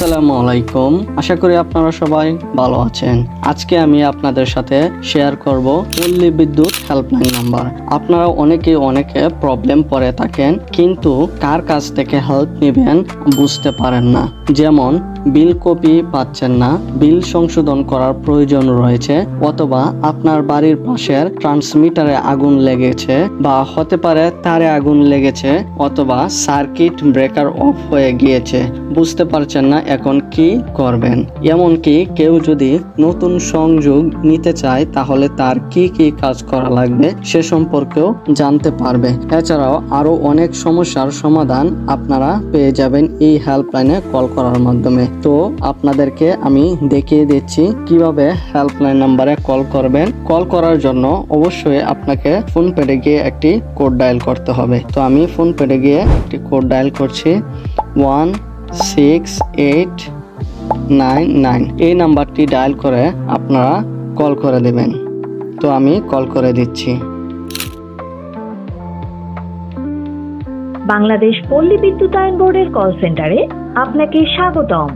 আসসালামু আলাইকুম। আশা করি আপনারা সবাই ভালো আছেন। আজকে আমি আপনাদের সাথে শেয়ার করব পল্লী বিদ্যুৎ হেল্পলাইন নাম্বার আপনারা অনেকে অনেকে প্রবলেম পড়ে থাকেন, কিন্তু কার কাছ থেকে হেল্প নেবেন বুঝতে পারেন না। যেমন বিল কপি পাচ্ছেন না, বিল সংশোধন করার প্রয়োজন রয়েছে, অথবা আপনার বাড়ির পাশের ট্রান্সমিটারে আগুন লেগেছে বা হতে পারে তারে আগুন লেগেছে অথবা সার্কিট ব্রেকার অফ হয়ে গিয়েছে, বুঝতে পারছেন না এখন কি করবেন। এমনকি কেউ যদি নতুন সংযোগ নিতে চায় তাহলে তার কি কি কাজ করা লাগবে সে সম্পর্কেও জানতে পারবে। এছাড়াও আরও অনেক সমস্যার সমাধান আপনারা পেয়ে যাবেন এই হেল্পলাইনে কল করার মাধ্যমে। তো আপনাদেরকে আমি দেখিয়ে দিচ্ছি কীভাবে হেল্পলাইন নাম্বারে কল করবেন। কল করার জন্য অবশ্যই আপনাকে ফোন পেডে গিয়ে একটি কোড ডায়াল করতে হবে। তো আমি ফোন পেডে গিয়ে একটি কোড ডায়াল করছি। One six eight nine nine এই নাম্বারটি ডায়াল করে আপনারা কল করে দেবেন। তো আমি কল করে দিচ্ছি। বাংলাদেশ পল্লী বিদ্যুতায়ন বোর্ডের কল সেন্টারে আপনাকে স্বাগতম।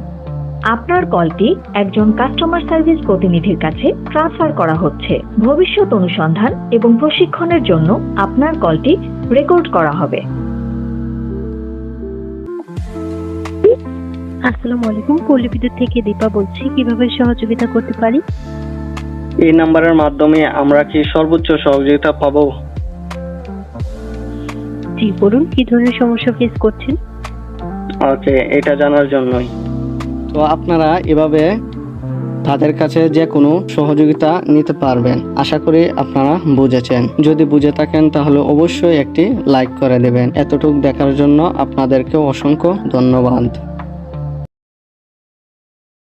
আপনার কলটি একজন কাস্টমার সার্ভিস প্রতিনিধির কাছে ট্রান্সফার করা হচ্ছে। ভবিষ্যৎ অনুসন্ধান এবং প্রশিক্ষণের জন্য আপনার কলটি রেকর্ড করা হবে। আসসালামু আলাইকুম পল্লী বিদ্যুৎ থেকে দীপা বলছি। কীভাবে সহযোগিতা করতে পারি? এই নাম্বারের মাধ্যমে আমরা কি সর্বোচ্চ সহযোগিতা পাবো? জি বলুন কি ধরনের সমস্যা ফেস করছেন? ওকে এটা জানার জন্যই। তো আপনারা এভাবে তাদের কাছে যে কোনো সহযোগিতা নিতে পারবেন আশা করি আপনারা বুঝেছেন। যদি বুঝে থাকেন তাহলে অবশ্যই একটি লাইক করে দেবেন। এতটুকু দেখার জন্য আপনাদেরকে অসংখ্য ধন্যবাদ।